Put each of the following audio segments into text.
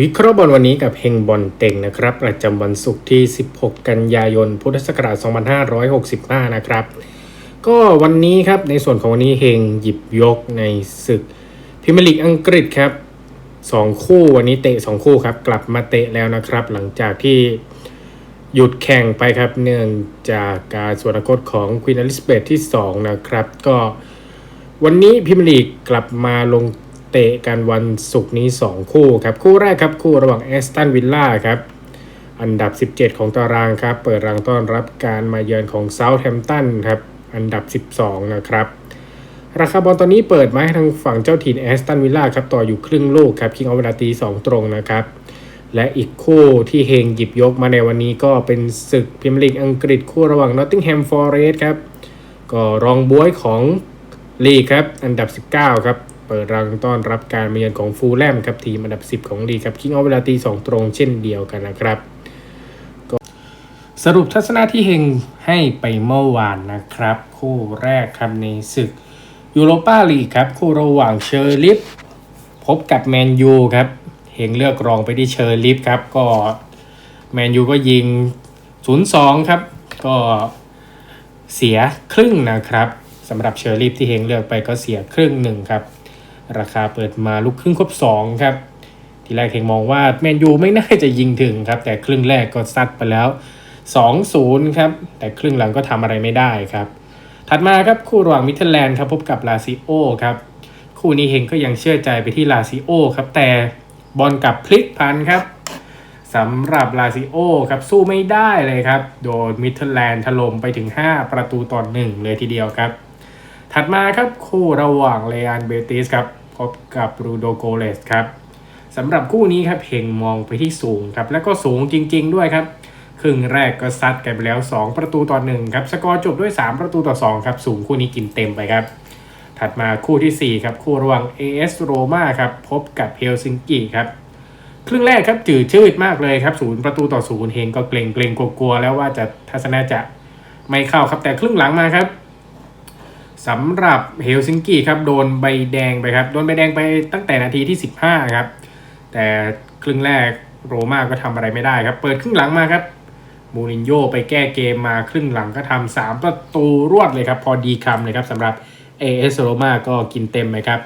วิเคราะห์บอลวันนี้กับเฮงบอลเต็งนะครับ ประจำวันศุกร์ที่ 16 กันยายน พุทธศักราช 2565 นะครับ ก็วันนี้ครับในส่วนของวันนี้เฮงหยิบยกในศึกพรีเมียร์ลีกอังกฤษครับสองคู่วันนี้เตะ2คู่ครับ กลับมาเตะแล้วนะครับ หลังจากที่หยุดแข่งไปครับ เนื่องจากการสวรรคตของควีนอลิซาเบธที่ 2 นะครับ ก็วันนี้พรีเมียร์ลีกกลับมาลง เตะกันวันศุกร์นี้ 2 คู่ครับ คู่แรกครับ คู่ระหว่างแอสตันวิลล่าครับ อันดับ 17 ของตารางครับ เปิดรังต้อนรับการมาเยือนของเซาท์แฮมป์ตันครับ อันดับ 12 นะครับ ราคาบอลตอนนี้เปิดมาให้ทางฝั่งเจ้าถิ่นแอสตันวิลล่าครับ ต่ออยู่ครึ่งลูกครับ คิงเอาเวลาตี 2 ตรงนะครับ และอีกคู่ที่เฮงหยิบยกมาในวันนี้ก็เป็นศึกพรีเมียร์ลีกอังกฤษคู่ระหว่างนอตติงแฮมฟอร์เรสต์ครับ ก็รองบวยของลีกครับ อันดับ 19 ครับ เปิดรังต้อนรับการมาเยือนของฟูลแลมครับทีมอันดับ 10 ของลีกครับคิงเอาเวลาตี2ตรงเช่นเดียวกันนะครับสรุปทัศนะที่เฮงให้ไปเมื่อวานนะครับ คู่แรกครับในศึกยูโรปาลีกครับ คู่ระหว่างเชอร์ลิฟพบกับแมนยูครับเฮงเลือกรองไปที่เชอร์ลิฟครับก็แมนยูก็ยิง 0-2 ครับ ก็เสียครึ่งนะครับสำหรับเชอร์ลิฟที่เฮงเลือกไปก็เสียครึ่งหนึ่งครับ ราคาเปิดมาลุกครึ่งครบ2ครับ ทีแรกเฮงมองว่าแมนยูไม่น่าจะยิงถึงครับ แต่ครึ่งแรกก็ซัดไปแล้ว 2-0 ครับ แต่ครึ่งหลังก็ทำอะไรไม่ได้ครับ ถัดมาครับคู่ระหว่างมิเทลแลนด์ครับพบกับลาซิโอครับ คู่นี้เฮงก็ยังเชื่อใจไปที่ลาซิโอครับ แต่บอลกลับพลิกพันครับสำหรับลาซิโอครับสู้ไม่ได้เลยครับ โดนมิเทลแลนด์ถล่มไปถึง 5 ประตูต่อหนึ่งเลยทีเดียวครับ ถัดมาครับคู่ระหว่างเลอันเบติสครับ พบกับรูโดโกเลสครับสำหรับคู่นี้ครับเฮงมองไปที่สูงครับ แล้วก็สูงจริง ๆ ด้วยครับ ครึ่งแรกก็ซัดกันไปแล้ว 2 ประตูต่อ1ครับ สกอร์จบด้วย 3 ประตูต่อ 2 ครับ สูงคู่นี้กินเต็มไปครับ ถัดมาคู่ทีสี่ 4 ครับ คู่ระหว่าง AS โรมาครับ พบกับเฮลซิงกิครับ ครึ่งแรกครับจืดชืดมากเลยครับศูนย์ประตูต่อศูนย์เฮงก็เกรงเกรงกลัวๆแล้วว่าจะทัศนะจะไม่เข้าครับแต่ครึ่งหลังมาครับ สำหรับเฮลซิงกิครับโดนใบแดงไปครับ โดนใบแดงไปตั้งแต่นาทีที่ 15 ครับ แต่ครึ่งแรกโรม่าก็ทำอะไรไม่ได้ครับ เปิดครึ่งหลังมาครับมูรินโญ่ไปแก้เกมมาครึ่งหลังก็ทำสามประตูรวดเลยครับ พอดีคำเลยครับสำหรับ AS Roma ก็กินเต็มไหมครับ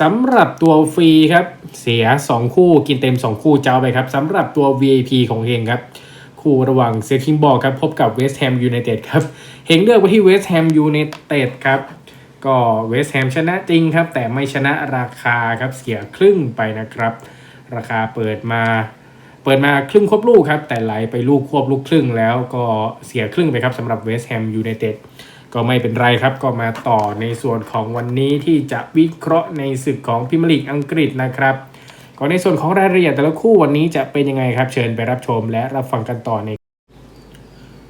สำหรับตัวฟรีครับ เสีย 2 คู่กินเต็ม 2 คู่เจ้าไปครับสำหรับตัว VIP ของเฮงครับ คู่ระหว่างเซติงบอลครับพบกับเวสต์แฮมยูไนเต็ดครับเฮงเลือกไปที่เวสต์แฮมยูไนเต็ดครับก็เวสต์แฮมชนะจริงครับ แต่ไม่ชนะราคาครับเสียครึ่งไปนะครับ ราคาเปิดมา เปิดมาครึ่งควบลูกครับ แต่ไหลไปลูกควบลูกครึ่งแล้วก็เสียครึ่งไปครับสำหรับเวสต์แฮมยูไนเต็ดก็ไม่เป็นไรครับก็มาต่อในส่วนของวันนี้ที่จะวิเคราะห์ในศึกของพิมลีกอังกฤษนะครับ ก็ในส่วนของรายละเอียดแต่ละคู่วันนี้จะเป็นยังไงครับ เชิญไปรับชมและรับฟังกันต่อใน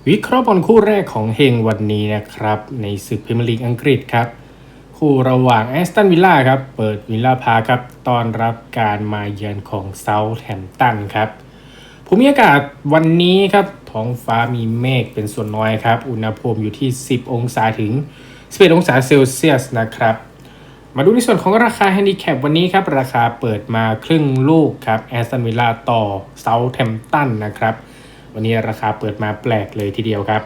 วิเคราะห์บอลคู่แรกของเฮงวันนี้นะครับ ในศึกพรีเมียร์ลีกอังกฤษครับ คู่ระหว่างแอสตันวิลล่าครับ เปิดวิลล่าพาคครับต้อนรับการมาเยือนของเซาท์แฮมป์ตันครับภูมิอากาศวันนี้ครับท้องฟ้ามีเมฆเป็นส่วนน้อยครับ อุณหภูมิอยู่ที่ 10 องศาถึง11องศาเซลเซียสนะครับ มาดูในส่วนของราคาแฮนดิแคปวันนี้ครับ ราคาเปิดมาครึ่งลูกครับแอสตันวิลล่าต่อเซาท์แฮมป์ตันนะครับ วันนี้ราคาเปิดมาแปลกเลยทีเดียวครับ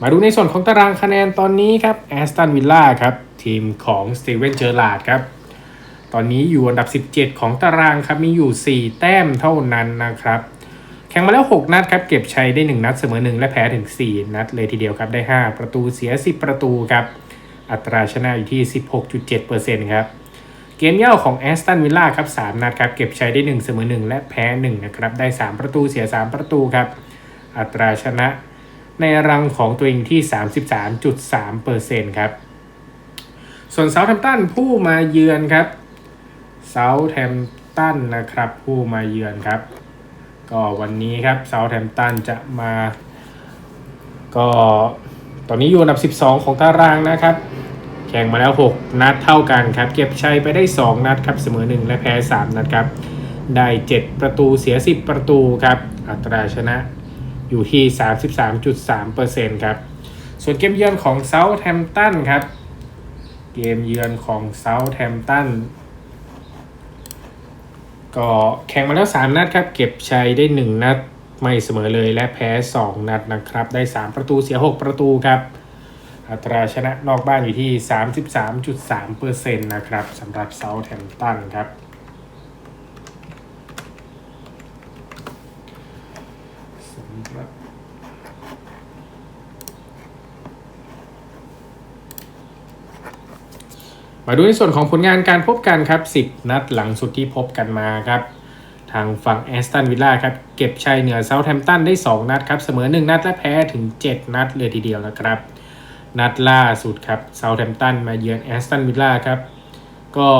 มาดูในส่วนของตารางคะแนนตอนนี้ครับแอสตันวิลล่าครับ ทีมของสตีเวนเจอร์ลาดครับ ตอนนี้อยู่อันดับ 17 ของตารางครับ มีอยู่ 4 แต้มเท่านั้นนะครับ แข่งมาแล้ว 6 นัดครับ เก็บชัยได้ 1 นัดเสมอ 1 และแพ้ถึง 4 นัดเลยทีเดียวครับ ได้ 5 ประตูเสีย 10 ประตูครับ อัตราชนะอยู่ที่ 16.7%ครับ เกมเย่าของแอสตันวิลล่าครับ3นัดครับ เก็บชัยได้ 1 เสมอ 1 และแพ้ 1 นะครับ ได้ 3 ประตูเสีย 3 ประตูครับ อัตราชนะในรังของตัวเองที่ 33.3%ครับ ส่วนเซาท์แฮมป์ตันผู้มาเยือนครับเซาท์แฮมป์ตันนะครับ ผู้มาเยือนครับ ก็วันนี้ครับเซาท์แฮมป์ตันจะมา ก็ตอนนี้อยู่อันดับ 12 ของตารางนะครับ แข่งมาแล้ว 6 นัดเท่ากันครับ เก็บชัยไปได้ 2 นัดครับเสมอ 1 และแพ้ 3 นัดครับ ได้ 7 ประตูเสีย 10 ประตูครับ อัตราชนะอยู่ที่ 33.3%ครับ ส่วนเกมเยือนของเซาท์แฮมป์ตันครับ เกมเยือนของเซาท์แฮมป์ตันก็แข่งมาแล้ว 3 นัดครับ เก็บชัยได้ 1 นัดไม่เสมอเลยและแพ้ 2 นัดนะครับ ได้ 3 ประตูเสีย 6 ประตูครับ อัตราชนะนอกบ้านอยู่ที่ 33.3%นะครับสำหรับเซาท์แฮมตันครับ สำหรับมาดูในส่วนของผลงานการพบกันครับ 10 นัดหลังสุดที่พบกันมาครับ ทางฝั่งแอสตันวิลล่าครับ เก็บชัยเหนือเซาท์แฮมป์ตันได้ 2 นัดครับ เสมอ 1 นัดและแพ้ถึง 7 นัดเลยทีเดียวนะครับ นัดล่าสุดครับเซาท์แฮมป์ตันมาเยือนแอสตันวิลล่าครับ ก็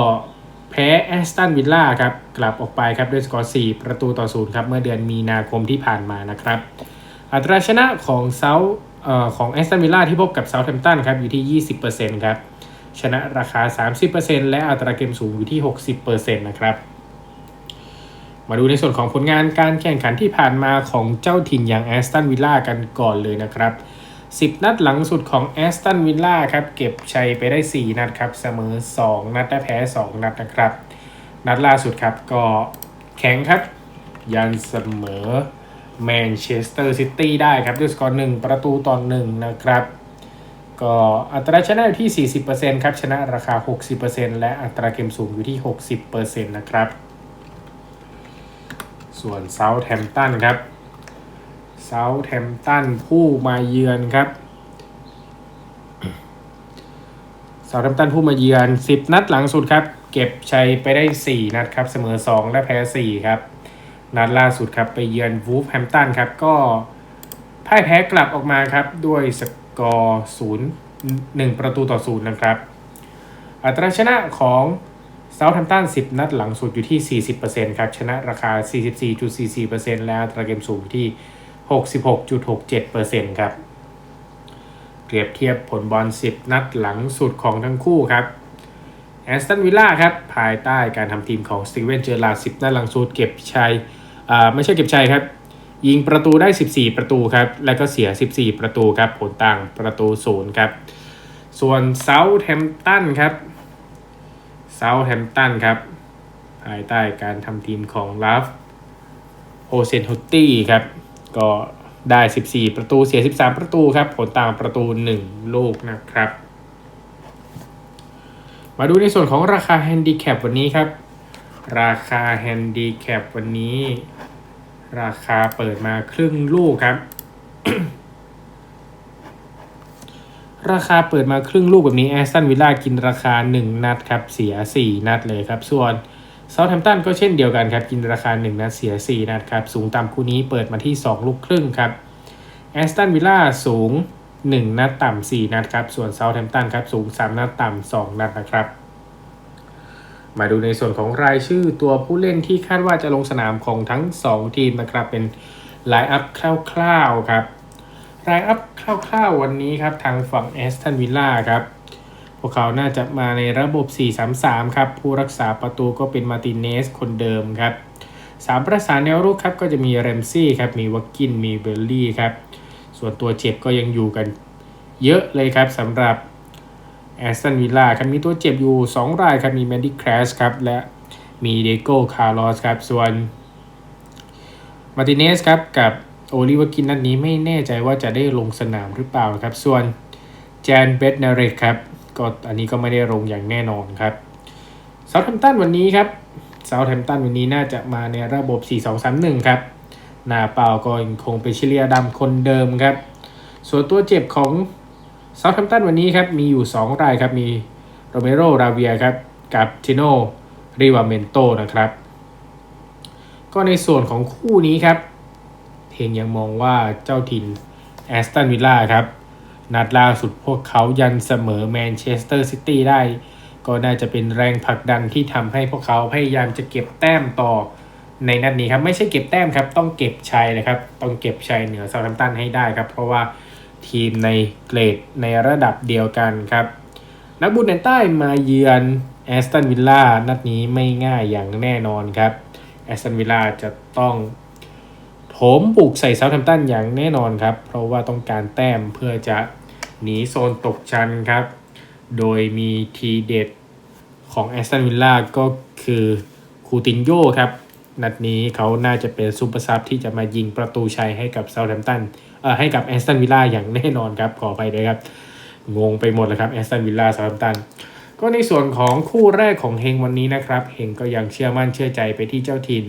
แพ้แอสตันวิลล่าครับ กลับออกไปครับด้วยสกอร์ 4 ประตูต่อ0ครับ เมื่อเดือนมีนาคมที่ผ่านมานะครับ อัตราชนะของเซาเอ่อของแอสตันวิลล่าที่พบกับเซาท์แฮมป์ตันครับอยู่ที่ 20%ครับ ชนะราคา 30%และอัตราเกมสูงอยู่ที่ 60%นะครับมาดูในส่วนของผลงานการแข่งขันที่ผ่านมาของเจ้าถิ่นอย่างแอสตันวิลล่ากันก่อนเลยนะครับ 10 นัดหลังสุดของแอสตันวิลล่าครับเก็บชัยไปได้ 4 นัดครับ เสมอ 2 นัดและแพ้ 2 นัดนะครับ นัดล่าสุดครับก็แข่งครับ ยันเสมอแมนเชสเตอร์ซิตี้ได้ครับด้วยสกอร์1ประตูต่อ1นะครับ ก็อัตราชนะอยู่ที่ 40%ครับ ชนะราคา 60%และอัตราเกมสูงอยู่ที่ 60%นะครับ ส่วนเซาท์แฮมป์ตันครับ เซาท์แฮมตันผู้มาเยือนครับเซาท์แฮมตันผู้มาเยือน 10 นัดหลังสุดครับ เก็บชัยไปได้ 4 นัดครับเสมอ 2 และแพ้ 4 ครับ นัดล่าสุดครับไปเยือนวูฟแฮมตันครับ ก็พ่ายแพ้กลับออกมาครับ ด้วยสกอร์0 1 ประตูต่อ 0 นะครับ อัตราชนะของเซาท์แฮมป์ตัน 10 นัดหลังสุดอยู่ที่ 40%ครับ ชนะราคา 44.44%และอัตราเกมสูงที่ 66.67%ครับ เปรียบเทียบผลบอล 10 นัดหลังสุดของทั้งคู่ครับแอสตันวิลล่าครับ ภายใต้การทำทีมของสตีเวนเจอร์ลาร์10นัดหลังสุดเก็บชัยอ่าไม่ใช่เก็บชัยครับ ยิงประตูได้ 14 ประตูครับ และก็เสีย 14 ประตูครับ ผลต่างประตู0ครับ ส่วนเซาท์แฮมป์ตันครับเซาท์แฮมป์ตันครับ ภายใต้การทำทีมของลาฟโอเซนฮุตตี้ครับ ก็ได้ 14 ประตูเสีย 13 ประตูครับผลต่างประตู 1 ลูกนะครับ มาดูในส่วนของราคาแฮนดิแคปวันนี้ครับ ราคาแฮนดิแคปวันนี้ ราคาเปิดมาครึ่งลูกครับ ราคาเปิดมาครึ่งลูกแบบนี้แอสตันวิลล่ากินราคา 1 นัดครับ เสีย 4 นัดเลยครับ ส่วน เซาท์แฮมป์ตันก็เช่นเดียวกันครับกินราคา 1 นัดเสีย 4 นัดครับ สูงต่ำคู่นี้เปิดมาที่ 2 ลูกครึ่งครับแอสตันวิลล่าสูง 1 นัดต่ำ 4 นัดครับ ส่วนเซาท์แฮมป์ตันครับสูง 3 นัดต่ำ 2 นัดนะครับมาดูในส่วนของรายชื่อตัวผู้เล่นที่คาดว่าจะลงสนามของทั้ง 2 ทีมนะครับ เป็นไลน์อัพคร่าวๆครับรายอัพคร่าวๆวันนี้ครับทางฝั่งแอสตันวิลล่าครับ พวกเขาน่าจะมาในระบบ 4-3-3 ครับ ผู้รักษาประตูก็เป็นมาติเนสคนเดิมครับสามประสานแนวรุกครับก็จะมีเรมซี่ครับ มีวักกิน มีเบลลี่ครับ ส่วนตัวเจ็บก็ยังอยู่กันเยอะเลยครับสำหรับแอสตันวิลล่าครับมีตัวเจ็บอยู่ 2 รายครับ มีแมนดี้แครสครับ และมีเดโก้คาร์ลอสครับ ส่วนมาติเนสครับ กับโอลิเวอร์กินนัดนี้ไม่แน่ใจว่าจะได้ลงสนามหรือเปล่าครับ ส่วนแจนเบตนาเรตครับ ก็อันนี้ก็ไม่ได้ลงอย่างแน่นอนครับเซาท์แฮมตันวันนี้ครับเซาท์แฮมตันวันนี้น่าจะมาในระบบ 4-2-3-1 ครับ หน้าเป่าก็ยังคงเป็นชิเลียดำคนเดิมครับ ส่วนตัวเจ็บของเซาท์แฮมตันวันนี้ครับมีอยู่ 2 รายครับ มีโรเมโรราเวียครับ กับทิโนริวาเมนโตนะครับ ก็ในส่วนของคู่นี้ครับเทงยังมองว่าเจ้าถิ่นแอสตันวิลล่าครับ นัดล่าสุดพวกเขายันเสมอแมนเชสเตอร์ซิตี้ได้ ก็น่าจะเป็นแรงผลักดันที่ทำให้พวกเขาพยายามจะเก็บแต้มต่อในนัดนี้ครับ ไม่ใช่เก็บแต้มครับ ต้องเก็บชัยนะครับ ต้องเก็บชัยเหนือเซาท์แฮมป์ตันให้ได้ครับ เพราะว่าทีมในเกรดในระดับเดียวกันครับ นักบุญแดนใต้มาเยือนแอสตันวิลล่านัดนี้ไม่ง่ายอย่างแน่นอนครับแอสตันวิลล่าจะต้อง มบุกใส่เซาท์แฮมป์ตันอย่างแน่นอนครับ เพราะว่าต้องการแต้มเพื่อจะหนีโซนตกชั้นครับ โดยมีทีเด็ดของแอสตันวิลล่าก็คือคูตินโยครับ นัดนี้เขาน่าจะเป็นซูเปอร์ซับที่จะมายิงประตูชัยให้กับเซาท์แฮมป์ตันเอ่อให้กับแอสตันวิลล่าอย่างแน่นอนครับ ขอไปด้วยครับ งงไปหมดเลยครับแอสตันวิลล่าเซาท์แฮมป์ตันก็ในส่วนของคู่แรกของเฮงวันนี้นะครับ เฮงก็ยังเชื่อมั่นเชื่อใจไปที่เจ้าถิ่น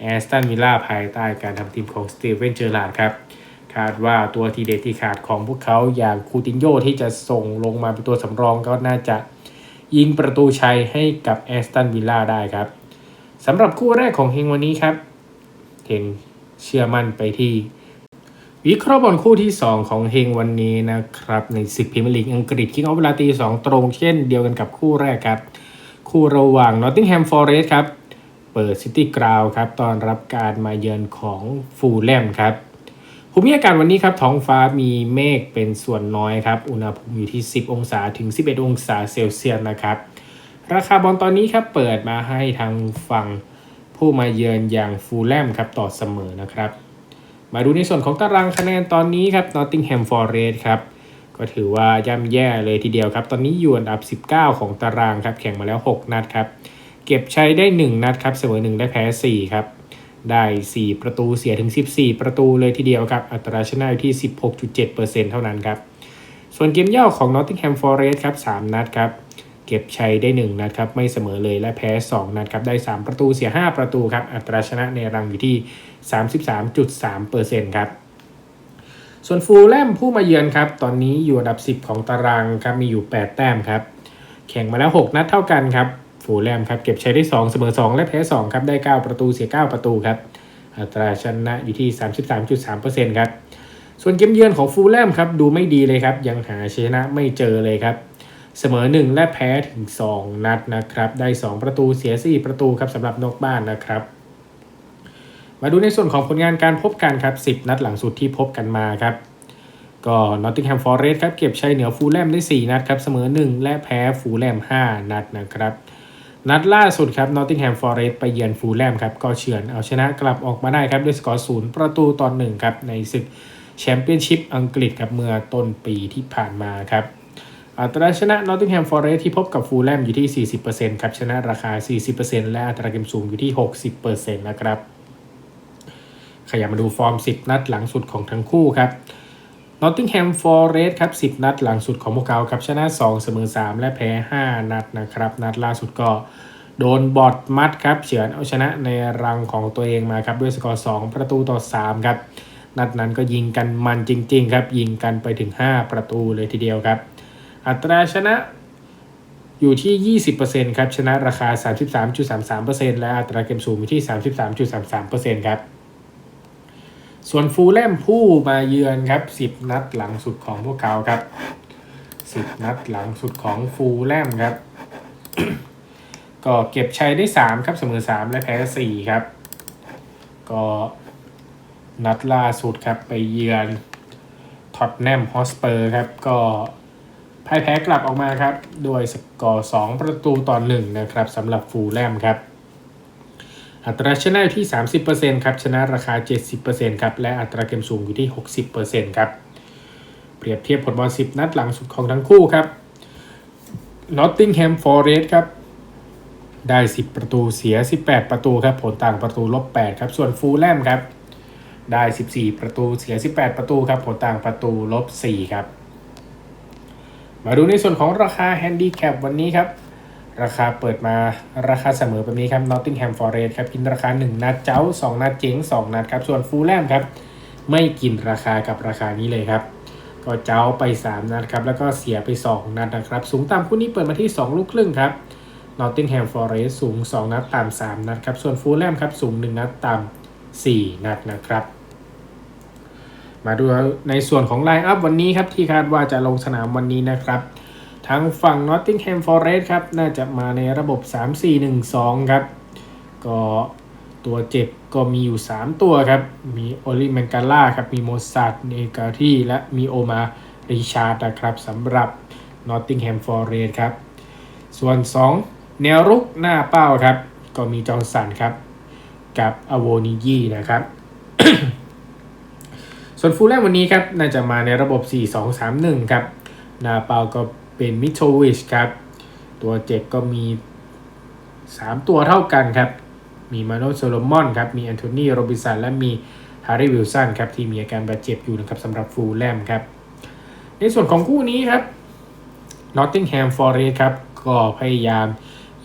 แอสตันวิลล่าภายใต้การทำทีมของสตีเวนเจอร์ลาดครับ คาดว่าตัวทีเด็ดที่ขาดของพวกเขาอย่างคูตินโยที่จะส่งลงมาเป็นตัวสำรองก็น่าจะยิงประตูชัยให้กับแอสตันวิลล่าได้ครับสำหรับคู่แรกของเฮงวันนี้ครับเฮงเชื่อมั่นไปที่ วิเคราะห์บอลคู่ที่ 2 ของเฮงวันนี้นะครับ ในศึกพรีเมียร์ลีกอังกฤษคิกออฟเวลาตี2ตรงเช่นเดียวกันกับคู่แรกครับ คู่ระหว่าง Nottingham Forest ครับ ปิดซิตี้กราวครับตอนรับการมาเยือนของฟูลแลมครับภูมิอากาศวันนี้ครับท้องฟ้ามีเมฆเป็นส่วนน้อยครับอุณหภูมิอยู่ที่ 10 องศาถึง 11 องศาเซลเซียสนะครับ ราคาบอลตอนนี้ครับเปิดมาให้ทางฝั่งผู้มาเยือนอย่างฟูลแลมครับต่อเสมอนะครับ มาดูในส่วนของตารางคะแนนตอนนี้ครับ Nottingham Forest ครับก็ถือว่าย่ำแย่เลยทีเดียวครับ ตอนนี้อยู่อันดับ 19 ของตารางครับแข่งมาแล้ว 6 นัดครับ เก็บใช้ได้ 1 นัดครับเสมอ1 ได้แพ้ 4 ครับ ได้ 4 ประตูเสียถึง 14 ประตูเลยทีเดียวครับ อัตราชนะอยู่ที่ 16.7%เท่านั้นครับ ส่วนเกมเย่าของ Nottingham Forest ครับ 3 นัดครับ เก็บใชัยได้ 1 นัดครับ ไม่เสมอเลยและแพ้ 2 นัดครับ ได้ 3 ประตูเสีย 5 ประตูครับ อัตราชนะในรังอยู่ที่ 33.3%ครับส่วนฟูลแลมผู้มาเยือนครับ ตอนนี้อยู่อันดับ 10 ของตารางครับ มีอยู่ 8 แต้มครับ แข่งมาแล้ว 6 นัดเท่ากันครับ ฟูลแลมครับเก็บใช้ได้ 2 เสมอ 2 และแพ้ 2 ครับ ได้ 9 ประตูเสีย 9 ประตูครับอัตราชนะอยู่ที่ 33.3%ครับส่วนเกมเยือนของฟูลแลมครับดูไม่ดีเลยครับ ยังหาชนะไม่เจอเลยครับ เสมอ 1 และแพ้ถึง 2 นัดนะครับ ได้ 2 ประตูเสีย 4 ประตูครับสำหรับนอกบ้านนะครับ มาดูในส่วนของผลงานการพบกันครับ 10 นัดหลังสุดที่พบกันมาครับก็ Nottingham Forest ครับเก็บชัยเหนือฟูลแลมได้ 4 นัดครับ เสมอ 1 และแพ้ฟูลแลม 5 นัดนะครับ นัดล่าสุดครับ Nottingham Forest ไปเยือนฟูลแลมครับก็เฉือนเอาชนะกลับออกมาได้ครับด้วยสกอร์0ประตูต่อ1ครับในศึกแชมเปี้ยนชิพอังกฤษครับเมื่อต้นปีที่ผ่านมาครับอัตราชนะ Nottingham Forest ที่พบกับฟูลแลมอยู่ที่ 40%ครับชนะราคา 40%และอัตราเกมสูงอยู่ที่ 60%นะครับขยับมาดูฟอร์ม 10 นัดหลังสุดของทั้งคู่ครับ Nottingham Forest ครับ 10 นัดหลังสุดของพวกเขาครับชนะ 2 เสมอ 3 และแพ้ 5 นัดนะครับ นัดล่าสุดก็โดนบอดมัดครับเฉือนเอาชนะในรังของตัวเองมาครับ ด้วยสกอร์ 2 ประตูต่อ 3 ครับ นัดนั้นก็ยิงกันมันจริง ๆ ครับ ยิงกันไปถึง 5 ประตูเลยทีเดียวครับ อัตราชนะอยู่ที่ 20%ครับ ชนะราคา 33.33%และอัตราเกมสูงอยู่ที่ 33.33%ครับ ส่วนฟูลแลมผู้มาเยือนครับ10นัดหลังสุดของพวกเขาครับ10นัดหลังสุดของฟูลแลมครับ ก็เก็บชัยได้3ครับเสมอ3และแพ้4ครับ ก็นัดล่าสุดครับไปเยือนท็อตแนมฮอสเปอร์ครับก็พ่ายแพ้กลับออกมาครับ ด้วยสกอร์2ประตูต่อ1นะครับสำหรับฟูลแลมครับ อัตราชนะอยู่ที่ 30%ครับชนะราคา 70%ครับและอัตราเกมสูงอยู่ที่ 60%ครับเปรียบเทียบผลบอล 10 นัดหลังสุดของทั้งคู่ครับ Nottingham Forest ครับได้ 10 ประตูเสีย 18 ประตูครับผลต่างประตูลบ8ครับส่วนฟูลแลมครับได้ 14 ประตูเสีย 18 ประตูครับผลต่างประตูลบ4ครับมาดูในส่วนของราคาแฮนดี้แคปวันนี้ครับ ราคาเปิดมาราคาเสมอแบบนี้ครับ Nottingham Forest ครับกินราคา 1 นัดเจ้า 2 นัดเจ๋ง2 นัดครับ ส่วนฟูลแลมครับ ไม่กินราคากับราคานี้เลยครับ ก็เจ้าไป 3 นัดครับ แล้วก็เสียไป 2 นัดนะครับ สูงต่ำคู่นี้เปิดมาที่ 2 ลูกครึ่งครับ Nottingham Forest สูง 2 นัดต่ำ3นัดครับ ส่วนฟูลแลมครับสูง 1 นัดต่ำ4 นัดนะครับมาดูในส่วนของไลน์อัพวันนี้ครับที่คาดว่าจะลงสนามวันนี้นะครับ ทางฝั่ง Nottingham Forest ครับ น่าจะมาในระบบ 3-4-1-2 ครับ ก็ตัวเจ็บก็มีอยู่ 3 ตัวครับ มีโอลิเมนกาล่าครับ มีโมซาดเนกาทีและมีโอมาริชาร์ดนะครับสำหรับ Nottingham Forest ครับ ส่วน 2 แนวรุกหน้าเป้าครับ ก็มีจอห์นสันครับ กับอโวนิยีนะครับ ส่วนฟูลแลมวันนี้ครับ น่าจะมาในระบบ 4-2-3-1 ครับหน้าเป้าก็ เป็นมิโชวิชครับ ตัวเจ็บก็มี 3 ตัวเท่ากันครับ มีมาโนโซโลมอนครับ มีแอนโทนีโรบิสัน และมีฮาร์รี่วิลสันครับ ที่มีอาการบาดเจ็บอยู่นะครับสำหรับฟูลแลมครับ ในส่วนของคู่นี้ครับนอตติงแฮมฟอร์เรสครับ ก็พยายาม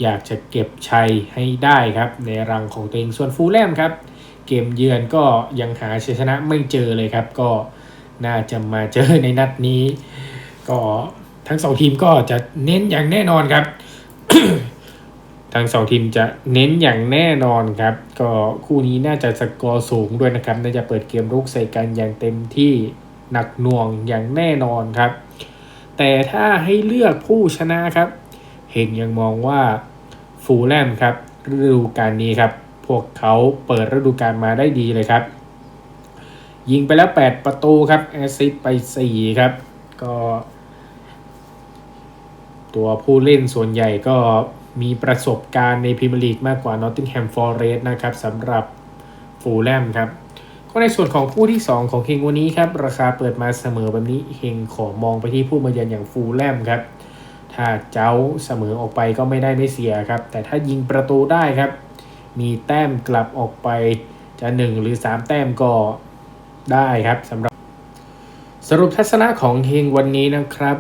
อยากจะเก็บชัยให้ได้ครับ ในรังของตัวเองส่วนฟูลแลมครับ เกมเยือนก็ยังหาชัยชนะไม่เจอเลยครับ ก็น่าจะมาเจอในนัดนี้ ก็ ทั้งสองทีมก็จะเน้นอย่างแน่นอนครับ ทั้งสองทีมจะเน้นอย่างแน่นอนครับ ก็คู่นี้น่าจะสกอร์สูงด้วยนะครับ น่าจะเปิดเกมรุกใส่กันอย่างเต็มที่หนักหน่วงอย่างแน่นอนครับ แต่ถ้าให้เลือกผู้ชนะครับ เฮงยังมองว่าฟูลแลมครับฤดูกาลนี้ครับ พวกเขาเปิดฤดูกาลมาได้ดีเลยครับ ยิงไปแล้ว 8 ประตูครับแอซิสไป 4 ครับ ก็ ตัวผู้เล่นส่วนใหญ่ก็มีประสบการณ์ในพรีเมียร์ลีกมากกว่า Nottingham Forest นะครับสำหรับฟูลแลมครับก็ในส่วนของคู่ที่ 2 ของเฮงวันนี้ครับ ราคาเปิดมาเสมอแบบนี้เฮงขอมองไปที่ผู้มาเยือนอย่างฟูลแลมครับ ถ้าเจ้าเสมอออกไปก็ไม่ได้ไม่เสียครับ แต่ถ้ายิงประตูได้ครับ มีแต้มกลับออกไปจะ 1 หรือ 3 แต้มก็ได้ครับสำหรับสรุปทัศนะของเฮงวันนี้นะครับ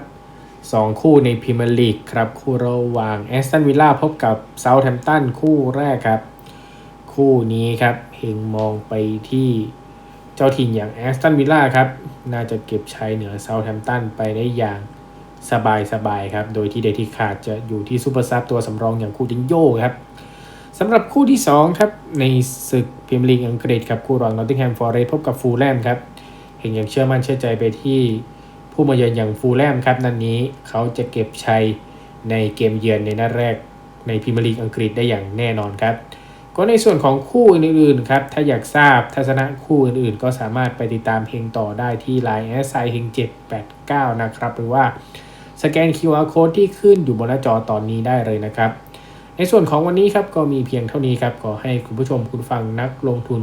2 คู่ในพรีเมียร์ลีกครับ คู่ระหว่างแอสตันวิลล่าพบกับเซาท์แฮมป์ตันคู่แรกครับ คู่นี้ครับเฮงมองไปที่เจ้าถิ่นอย่างแอสตันวิลล่าครับ น่าจะเก็บชัยเหนือเซาท์แฮมป์ตันไปได้อย่างสบายสบายครับ โดยที่เดที่ขาดจะอยู่ที่ซูเปอร์ซับตัวสำรองอย่างคูตินโยครับสำหรับคู่ที่ 2 ครับ ในศึกพรีเมียร์ลีกอังกฤษครับ คู่รองนอตติงแฮมฟอร์เรสพบกับฟูลแลมครับเฮงยังเชื่อมั่นเชื่อใจไปที่ ผู้มาเยือนอย่างฟูลแลมครับนัดนนี้เขาจะเก็บชัยในเกมเยือนในนัดแรกในพรีเมียร์ลีกอังกฤษได้อย่างแน่นอนครับ ก็ในส่วนของคู่อื่นๆครับ ถ้าอยากทราบทัศนะคู่อื่นๆ ก็สามารถไปติดตามเฮงต่อได้ที่ Line แอสไซเฮง789 นะครับ หรือว่าสแกน QR Code ที่ขึ้นอยู่บนหน้าจอตอนนี้ได้เลยนะครับ ในส่วนของวันนี้ครับก็มีเพียงเท่านี้ครับขอให้คุณผู้ชมคุณฟังนักลงทุน